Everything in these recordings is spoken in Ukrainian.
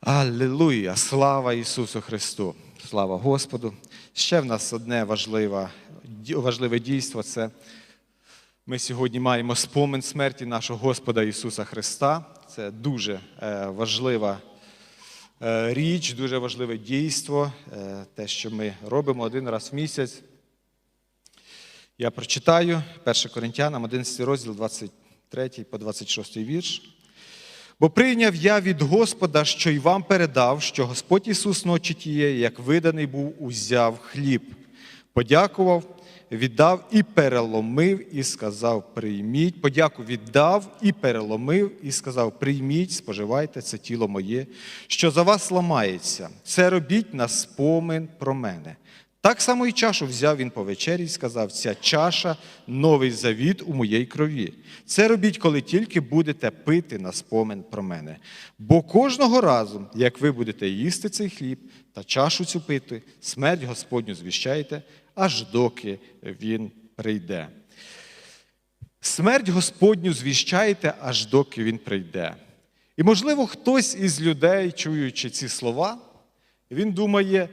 Аллилуйя! Слава Ісусу Христу! Слава Господу! Ще в нас одне важливе, важливе дійство це ми сьогодні маємо спомин смерті нашого Господа Ісуса Христа. Це дуже е, важлива е, річ, дуже важливе дійство, е, те, що ми робимо один раз в місяць. Я прочитаю 1 Коринтянам 11 розділ 23 по 26 вірш. Бо прийняв я від Господа, що й вам передав, що Господь Ісус ночі тієї, як виданий був, узяв хліб, подякував, віддав і переломив, і сказав: Прийміть. Подяку віддав і переломив, і сказав: Прийміть, споживайте це тіло моє, що за вас ламається. Це робіть на спомин про мене. Так само і чашу взяв він по вечері і сказав: ця чаша новий завіт у моїй крові. Це робіть, коли тільки будете пити на спомин про мене. Бо кожного разу, як ви будете їсти цей хліб та чашу цю пити, смерть Господню звіщаєте, аж доки він прийде. Смерть Господню звіщаєте, аж доки він прийде. І, можливо, хтось із людей, чуючи ці слова, він думає: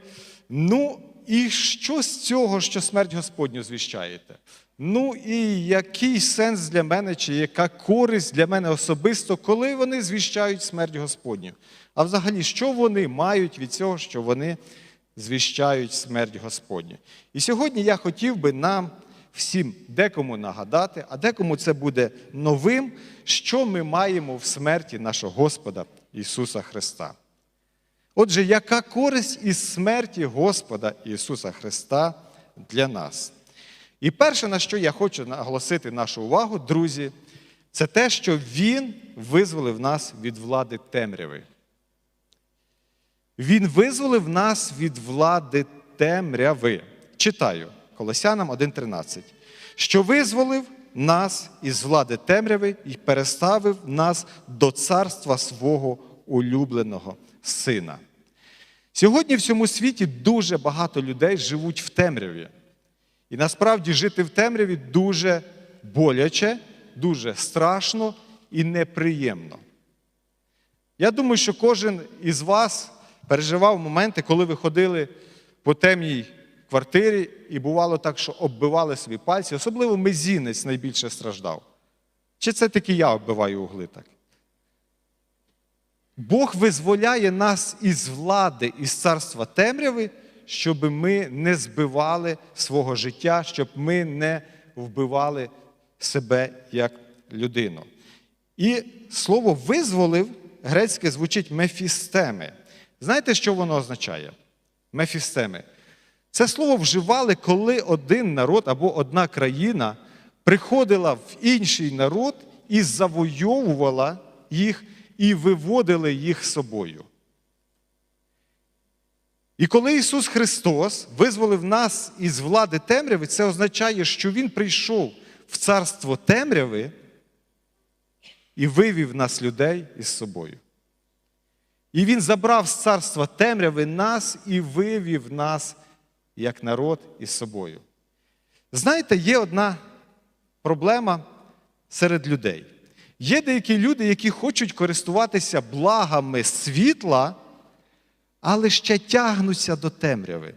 ну, і що з цього, що смерть Господню звіщаєте? Ну і який сенс для мене, чи яка користь для мене особисто, коли вони звіщають смерть Господню? А взагалі, що вони мають від цього, що вони звіщають смерть Господню? І сьогодні я хотів би нам всім декому нагадати, а декому це буде новим, що ми маємо в смерті нашого Господа Ісуса Христа. Отже, яка користь із смерті Господа Ісуса Христа для нас? І перше, на що я хочу наголосити нашу увагу, друзі, це те, що Він визволив нас від влади темряви. Він визволив нас від влади темряви. Читаю Колосянам 1,13. Що визволив нас із влади темряви і переставив нас до царства свого улюбленого сина. Сьогодні в цьому світі дуже багато людей живуть в темряві. І насправді жити в темряві дуже боляче, дуже страшно і неприємно. Я думаю, що кожен із вас переживав моменти, коли ви ходили по темній квартирі, і бувало так, що оббивали собі пальці, особливо мизінець найбільше страждав. Чи це таки я оббиваю угли так? Бог визволяє нас із влади, із царства темряви, щоб ми не збивали свого життя, щоб ми не вбивали себе як людину. І слово визволив грецьке звучить мефістеми. Знаєте, що воно означає? Мефістеми. Це слово вживали, коли один народ або одна країна приходила в інший народ і завойовувала їх і виводили їх з собою. І коли Ісус Христос визволив нас із влади темряви, це означає, що Він прийшов в царство темряви і вивів нас людей із собою. І Він забрав з царства темряви нас і вивів нас як народ із собою. Знаєте, є одна проблема серед людей. Є деякі люди, які хочуть користуватися благами світла, але ще тягнуться до темряви.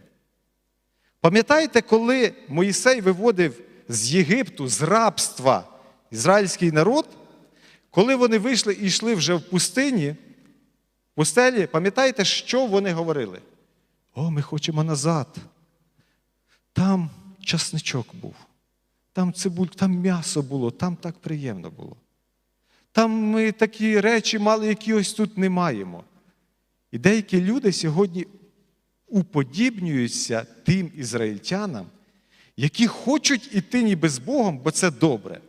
Пам'ятаєте, коли Моїсей виводив з Єгипту, з рабства ізраїльський народ, коли вони вийшли і йшли вже в пустині, в пустелі, пам'ятаєте, що вони говорили? О, ми хочемо назад. Там часничок був, там цибуль, там м'ясо було, там так приємно було. Там ми такі речі мали, які ось тут не маємо. І деякі люди сьогодні уподібнюються тим ізраїльтянам, які хочуть іти ніби з Богом, бо це добре,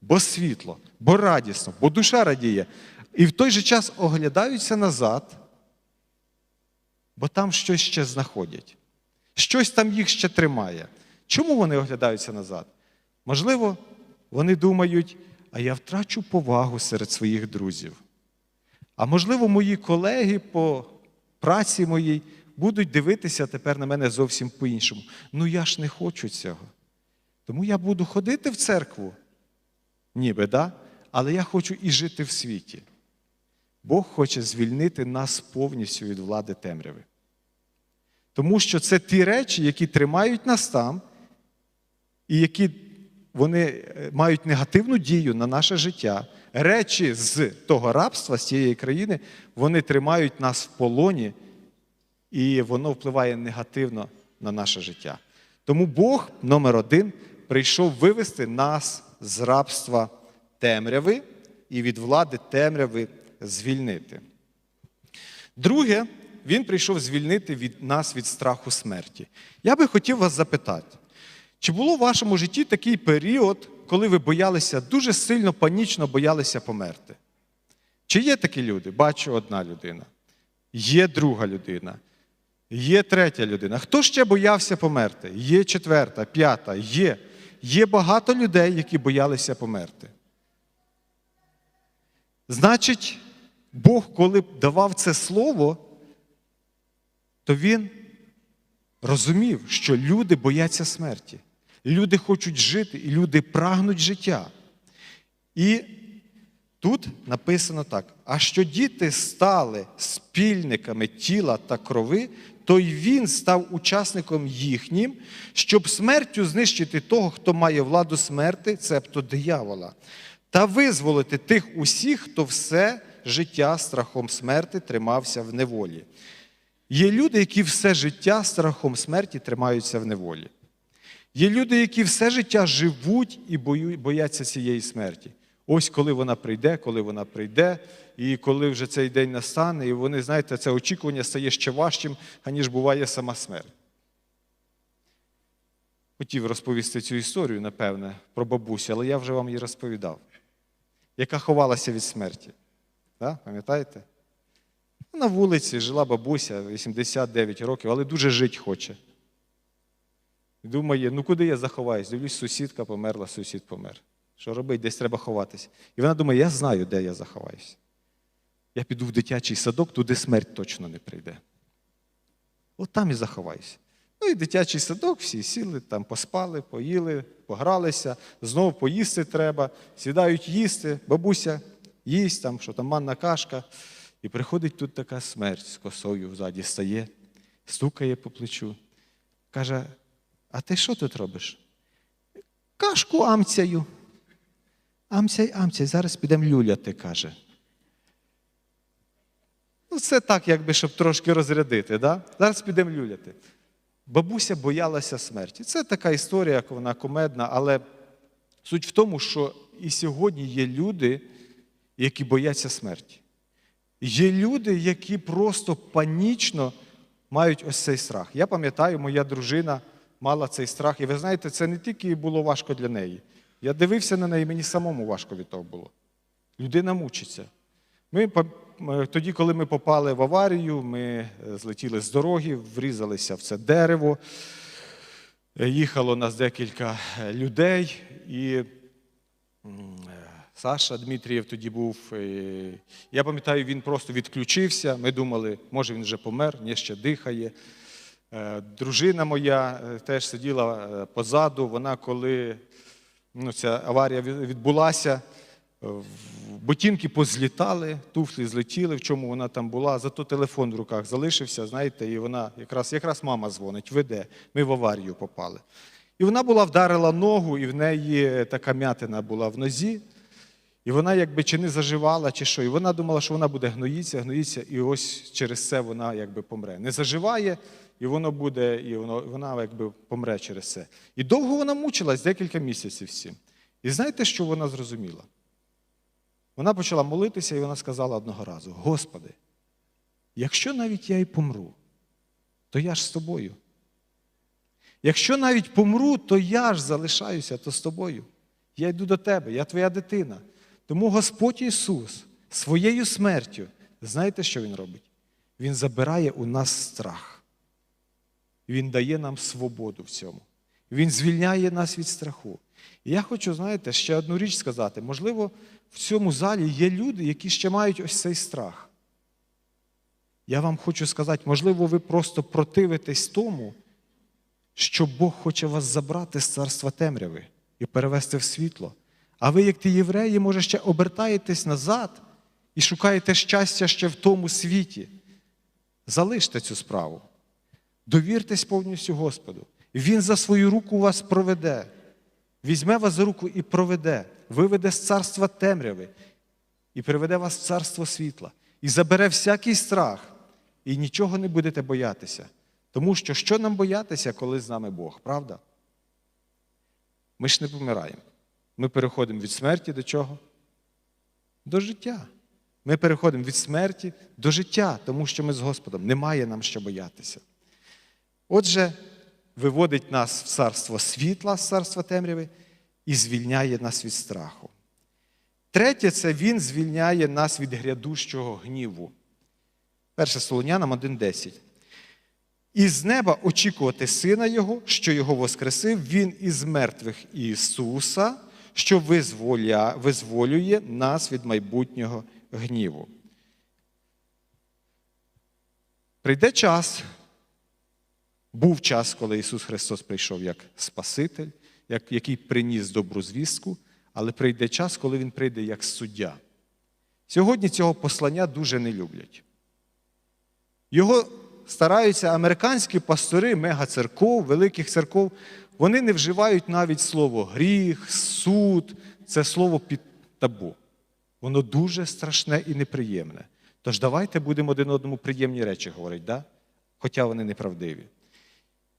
бо світло, бо радісно, бо душа радіє. І в той же час оглядаються назад, бо там щось ще знаходять. Щось там їх ще тримає. Чому вони оглядаються назад? Можливо, вони думають, а я втрачу повагу серед своїх друзів. А можливо, мої колеги по праці моїй будуть дивитися тепер на мене зовсім по-іншому. Ну я ж не хочу цього. Тому я буду ходити в церкву, ніби, да? але я хочу і жити в світі. Бог хоче звільнити нас повністю від влади темряви. Тому що це ті речі, які тримають нас там, і які вони е, мають негативну дію на наше життя. Речі з того рабства, з цієї країни, вони тримають нас в полоні, і воно впливає негативно на наше життя. Тому Бог номер один прийшов вивести нас з рабства темряви і від влади темряви звільнити. Друге, він прийшов звільнити від нас від страху смерті. Я би хотів вас запитати, чи було в вашому житті такий період, коли ви боялися, дуже сильно панічно боялися померти? Чи є такі люди? Бачу одна людина, є друга людина, є третя людина. Хто ще боявся померти? Є четверта, п'ята, є. Є багато людей, які боялися померти. Значить, Бог, коли давав це слово, то Він розумів, що люди бояться смерті. Люди хочуть жити, і люди прагнуть життя. І тут написано так: а що діти стали спільниками тіла та крови, то й він став учасником їхнім, щоб смертю знищити того, хто має владу смерти, цебто диявола, та визволити тих усіх, хто все життя страхом смерти тримався в неволі. Є люди, які все життя страхом смерті тримаються в неволі. Є люди, які все життя живуть і бояться цієї смерті. Ось коли вона прийде, коли вона прийде, і коли вже цей день настане, і вони, знаєте, це очікування стає ще важчим, аніж буває сама смерть. Хотів розповісти цю історію, напевне, про бабусю, але я вже вам її розповідав, яка ховалася від смерті. Да? Пам'ятаєте? На вулиці жила бабуся 89 років, але дуже жити хоче. Думає, ну куди я заховаюсь? Дивлюсь, сусідка померла, сусід помер. Що робить? Десь треба ховатися. І вона думає, я знаю, де я заховаюся. Я піду в дитячий садок, туди смерть точно не прийде. От там і заховаюся. Ну і дитячий садок, всі сіли, там поспали, поїли, погралися, знову поїсти треба, сідають їсти, бабуся їсть, там, що там манна кашка. І приходить тут така смерть з косою взаді стає, стукає по плечу. Каже, а ти що тут робиш? Кашку амцяю. Амцяй, амцяй, зараз підемо люляти, каже. Ну, це так, якби, щоб трошки розрядити. Да? Зараз підемо люляти. Бабуся боялася смерті. Це така історія, як вона кумедна, але суть в тому, що і сьогодні є люди, які бояться смерті. Є люди, які просто панічно мають ось цей страх. Я пам'ятаю, моя дружина мала цей страх. І ви знаєте, це не тільки було важко для неї. Я дивився на неї, мені самому важко від того було. Людина мучиться. Ми, тоді, коли ми попали в аварію, ми е, злетіли з дороги, врізалися в це дерево. Е, Їхало нас декілька е, людей, і е, Саша Дмитрієв тоді був. е, Я пам'ятаю, він просто відключився. Ми думали, може він вже помер, ні, ще дихає. Е, Дружина моя е, теж сиділа е, позаду. Вона, коли ну, ця аварія відбулася, ботинки позлітали, туфлі злетіли, в чому вона там була. Зато телефон в руках залишився, знаєте, і вона якраз, якраз мама дзвонить, веде. Ми в аварію попали. І вона була вдарила ногу, і в неї така м'ятина була в нозі. І вона якби чи не заживала, чи що. І вона думала, що вона буде гноїться, гноїться, і ось через це вона якби помре. Не заживає, і воно буде, і воно, вона якби помре через це. І довго вона мучилась, декілька місяців цим. І знаєте, що вона зрозуміла? Вона почала молитися, і вона сказала одного разу: Господи, якщо навіть я і помру, то я ж з тобою. Якщо навіть помру, то я ж залишаюся то з тобою. Я йду до тебе, я твоя дитина. Тому Господь Ісус своєю смертю, знаєте, що Він робить? Він забирає у нас страх. Він дає нам свободу в цьому. Він звільняє нас від страху. І я хочу, знаєте, ще одну річ сказати. Можливо, в цьому залі є люди, які ще мають ось цей страх. Я вам хочу сказати, можливо, ви просто противитесь тому, що Бог хоче вас забрати з царства темряви і перевести в світло. А ви, як ті євреї, може, ще обертаєтесь назад і шукаєте щастя ще в тому світі, залиште цю справу. Довіртесь повністю Господу. Він за свою руку вас проведе. Візьме вас за руку і проведе, виведе з царства темряви і приведе вас в царство світла, і забере всякий страх, і нічого не будете боятися. Тому що що нам боятися, коли з нами Бог, правда? Ми ж не помираємо. Ми переходимо від смерті до чого? До життя. Ми переходимо від смерті до життя, тому що ми з Господом. Немає нам що боятися. Отже, виводить нас в царство світла, з царства темряви, і звільняє нас від страху. Третє, це Він звільняє нас від грядущого гніву. Перше Солонянам 1.10. І з неба очікувати Сина Його, що Його воскресив, Він із мертвих Ісуса, що визволя, визволює нас від майбутнього гніву. Прийде час, був час, коли Ісус Христос прийшов як Спаситель, як, який приніс добру звістку, але прийде час, коли Він прийде як суддя. Сьогодні цього послання дуже не люблять. Його стараються американські пастори мегацерков, великих церков, вони не вживають навіть слово гріх, суд, це слово під табу. Воно дуже страшне і неприємне. Тож давайте будемо один одному приємні речі говорити, да? хоча вони неправдиві.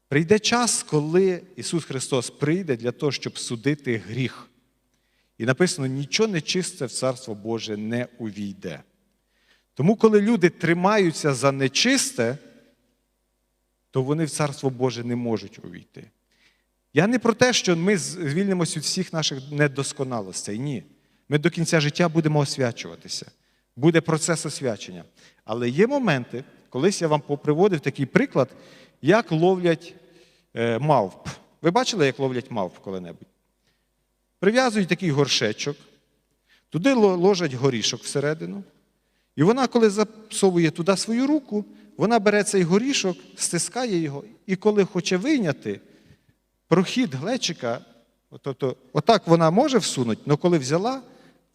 Прийде час, коли Ісус Христос прийде для того, щоб судити гріх. І написано: нічого нечисте в Царство Боже не увійде. Тому, коли люди тримаються за нечисте, то вони в Царство Боже не можуть увійти. Я не про те, що ми звільнимося від всіх наших недосконалостей. Ні. Ми до кінця життя будемо освячуватися. Буде процес освячення. Але є моменти, колись я вам поприводив такий приклад, як ловлять е, мавп. Ви бачили, як ловлять мавп коли-небудь? Прив'язують такий горшечок, туди ложать горішок всередину. І вона, коли засовує туди свою руку, вона бере цей горішок, стискає його, і коли хоче вийняти, прохід глечика, тобто, отак вона може всунути, але коли взяла,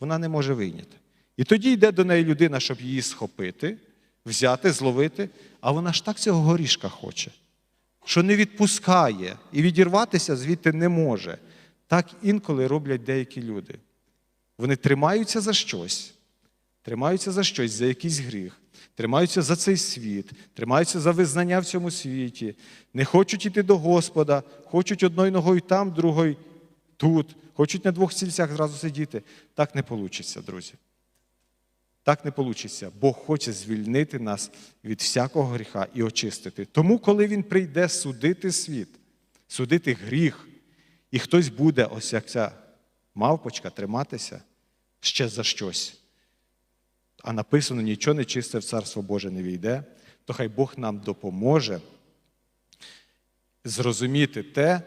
вона не може вийняти. І тоді йде до неї людина, щоб її схопити, взяти, зловити, а вона ж так цього горішка хоче, що не відпускає і відірватися звідти не може. Так інколи роблять деякі люди. Вони тримаються за щось, тримаються за щось, за якийсь гріх, тримаються за цей світ, тримаються за визнання в цьому світі, не хочуть іти до Господа, хочуть одною ногою там, другою тут, хочуть на двох стільцях зразу сидіти. Так не вийде, друзі. Так не вийде. Бог хоче звільнити нас від всякого гріха і очистити. Тому, коли Він прийде судити світ, судити гріх, і хтось буде, ось як ця мавпочка, триматися ще за щось. А написано, нічого нечисте в Царство Боже не війде, то хай Бог нам допоможе зрозуміти те,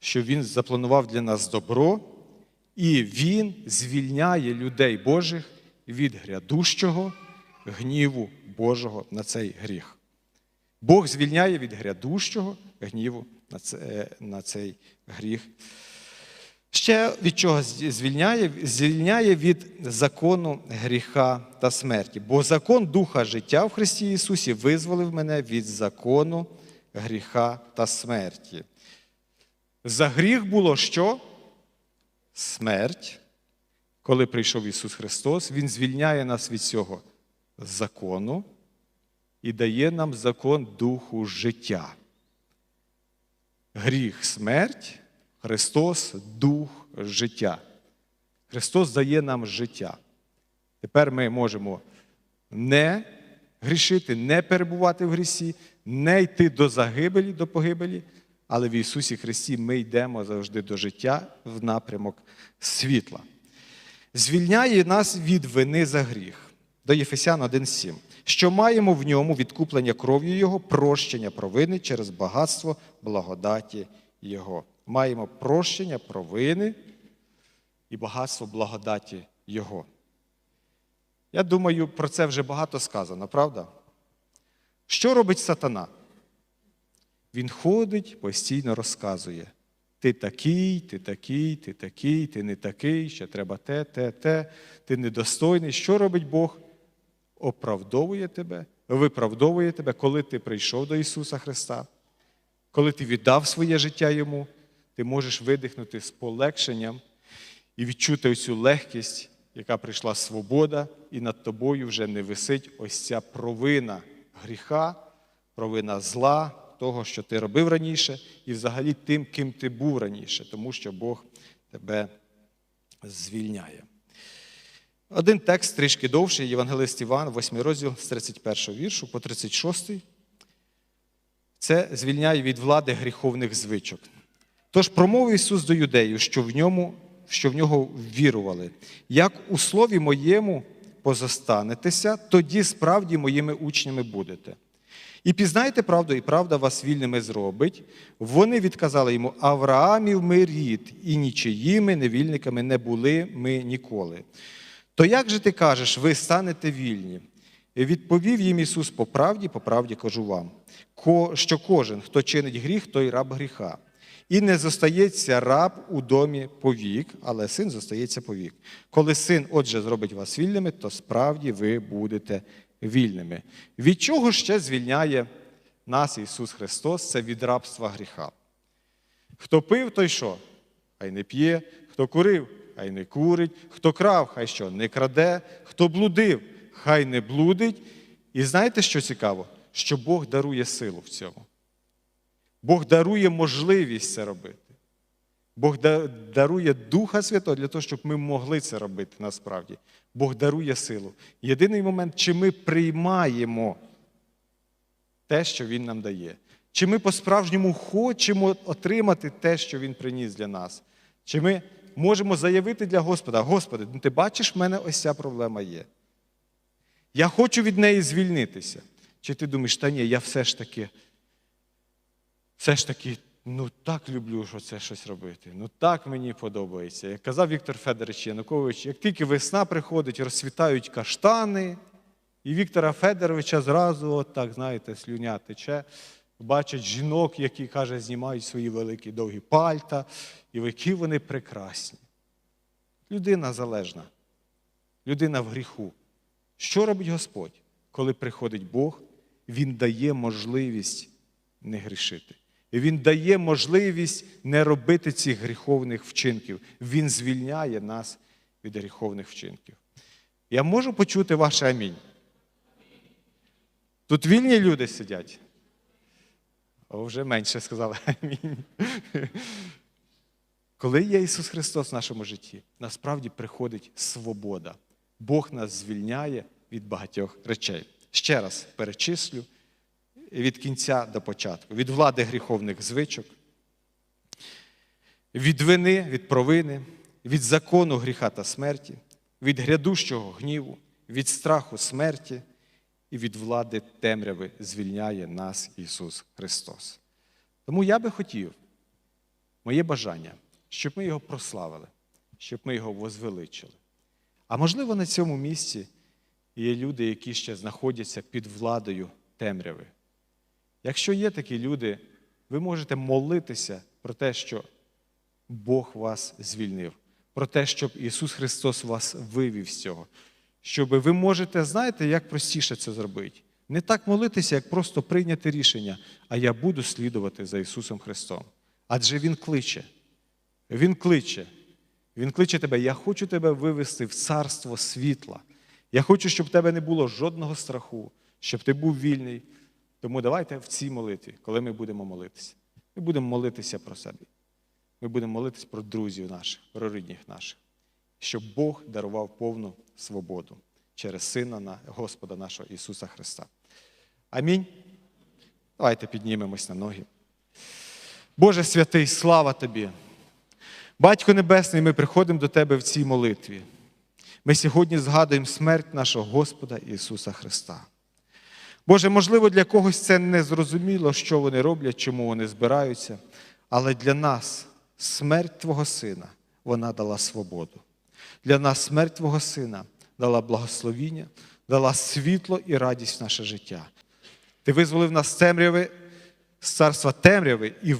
що Він запланував для нас добро, і Він звільняє людей Божих від грядущого гніву Божого на цей гріх. Бог звільняє від грядущого гніву на, це, на цей гріх. Ще від чого звільняє? Звільняє від закону гріха та смерті. Бо закон Духа життя в Христі Ісусі визволив мене від закону гріха та смерті. За гріх було що? Смерть. Коли прийшов Ісус Христос, Він звільняє нас від цього закону і дає нам закон Духу життя. Гріх, смерть, Христос дух життя. Христос дає нам життя. Тепер ми можемо не грішити, не перебувати в грісі, не йти до загибелі, до погибелі, але в Ісусі Христі ми йдемо завжди до життя в напрямок світла. Звільняє нас від вини за гріх. До Єфесян 1,7. Що маємо в ньому відкуплення кров'ю Його, прощення провини через багатство благодаті Його. Маємо прощення провини і багатство благодаті Його. Я думаю, про це вже багато сказано, правда? Що робить сатана? Він ходить, постійно розказує. Ти такий, ти такий, ти такий, ти не такий, ще треба те, те, те, ти недостойний. Що робить Бог? Оправдовує тебе, виправдовує тебе, коли ти прийшов до Ісуса Христа, коли ти віддав своє життя Йому, ти можеш видихнути з полегшенням і відчути оцю легкість, яка прийшла свобода, і над тобою вже не висить ось ця провина гріха, провина зла, того, що ти робив раніше, і взагалі тим, ким ти був раніше, тому що Бог тебе звільняє. Один текст трішки довший, Євангелист Іван, 8 розділ з 31 віршу по 36. Це звільняє від влади гріховних звичок. Тож промовив Ісус до юдеїв, що в ньому, що в нього вірували. Як у слові моєму позостанетеся, тоді справді моїми учнями будете. І пізнаєте правду, і правда вас вільними зробить. Вони відказали йому: Авраамів ми рід, і нічиїми невільниками не були ми ніколи. То як же ти кажеш, ви станете вільні? І відповів їм Ісус по правді, по правді кажу вам, що кожен, хто чинить гріх, той раб гріха. І не зостається раб у домі повік, але син зостається повік. Коли син, отже, зробить вас вільними, то справді ви будете вільними. Від чого ще звільняє нас Ісус Христос? Це від рабства гріха. Хто пив, той що? Хай не п'є, хто курив, хай не курить, хто крав, хай що не краде, хто блудив, хай не блудить. І знаєте, що цікаво? Що Бог дарує силу в цьому. Бог дарує можливість це робити. Бог дарує Духа Святого для того, щоб ми могли це робити насправді. Бог дарує силу. Єдиний момент, чи ми приймаємо те, що Він нам дає. Чи ми по-справжньому хочемо отримати те, що Він приніс для нас? Чи ми можемо заявити для Господа: Господи, ну ти бачиш, в мене ось ця проблема є. Я хочу від неї звільнитися. Чи ти думаєш, та ні, я все ж таки, все ж таки, ну так люблю, що це щось робити. Ну так мені подобається. Як казав Віктор Федорович Янукович, як тільки весна приходить, розцвітають каштани, і Віктора Федоровича зразу, от так, знаєте, слюня тече. Бачать жінок, які, каже, знімають свої великі довгі пальта, і які вони прекрасні. Людина залежна, людина в гріху. Що робить Господь? Коли приходить Бог, Він дає можливість не грішити. І Він дає можливість не робити цих гріховних вчинків. Він звільняє нас від гріховних вчинків. Я можу почути ваше амінь. Тут вільні люди сидять. О, вже менше сказали амінь. Коли є Ісус Христос в нашому житті, насправді приходить свобода. Бог нас звільняє від багатьох речей. Ще раз перечислю від кінця до початку, від влади гріховних звичок, від вини, від провини, від закону гріха та смерті, від грядущого гніву, від страху смерті і від влади темряви звільняє нас Ісус Христос. Тому я би хотів, моє бажання, щоб ми його прославили, щоб ми його возвеличили. А можливо, на цьому місці є люди, які ще знаходяться під владою темряви. Якщо є такі люди, ви можете молитися про те, що Бог вас звільнив, про те, щоб Ісус Христос вас вивів з цього. Щоб ви можете, знаєте, як простіше це зробити? Не так молитися, як просто прийняти рішення, а я буду слідувати за Ісусом Христом. Адже Він кличе. Він кличе. Він кличе тебе, я хочу тебе вивести в царство світла. Я хочу, щоб в тебе не було жодного страху, щоб ти був вільний. Тому давайте в цій молитві, коли ми будемо молитися, ми будемо молитися про себе. Ми будемо молитися про друзів наших, про рідних наших, щоб Бог дарував повну свободу через Сина Господа нашого Ісуса Христа. Амінь. Давайте піднімемось на ноги. Боже святий, слава Тобі! Батько Небесний, ми приходимо до Тебе в цій молитві. Ми сьогодні згадуємо смерть нашого Господа Ісуса Христа. Боже, можливо, для когось це не зрозуміло, що вони роблять, чому вони збираються, але для нас смерть Твого Сина вона дала свободу. Для нас смерть Твого Сина дала благословіння, дала світло і радість в наше життя. Ти визволив нас з темряви з царства темряви і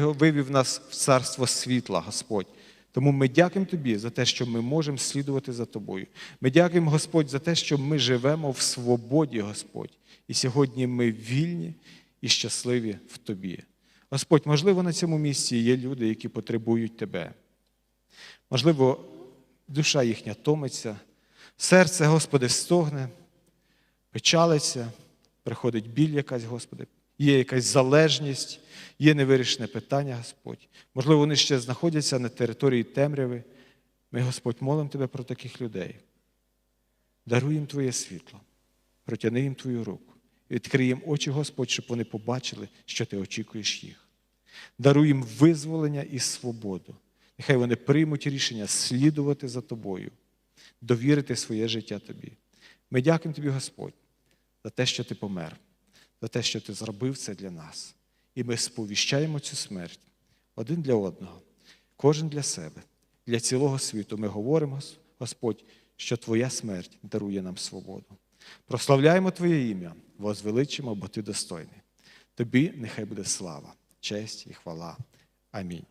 вивів нас в царство світла, Господь. Тому ми дякуємо Тобі за те, що ми можемо слідувати за Тобою. Ми дякуємо, Господь, за те, що ми живемо в свободі, Господь. І сьогодні ми вільні і щасливі в Тобі. Господь, можливо, на цьому місці є люди, які потребують Тебе. Можливо, душа їхня томиться, серце, Господи, стогне, печалиться, приходить біль якась, Господи, є якась залежність, є невирішене питання, Господь. Можливо, вони ще знаходяться на території темряви. Ми, Господь, молимо Тебе про таких людей. Даруй їм Твоє світло, протяни їм Твою руку. Відкрий їм очі, Господь, щоб вони побачили, що Ти очікуєш їх. Даруй їм визволення і свободу. Нехай вони приймуть рішення слідувати за тобою, довірити своє життя тобі. Ми дякуємо тобі, Господь, за те, що ти помер, за те, що ти зробив це для нас. І ми сповіщаємо цю смерть один для одного, кожен для себе, для цілого світу. Ми говоримо, Господь, що Твоя смерть дарує нам свободу. Прославляємо Твоє ім'я, возвеличимо, бо Ти достойний. Тобі нехай буде слава, честь і хвала. Амінь.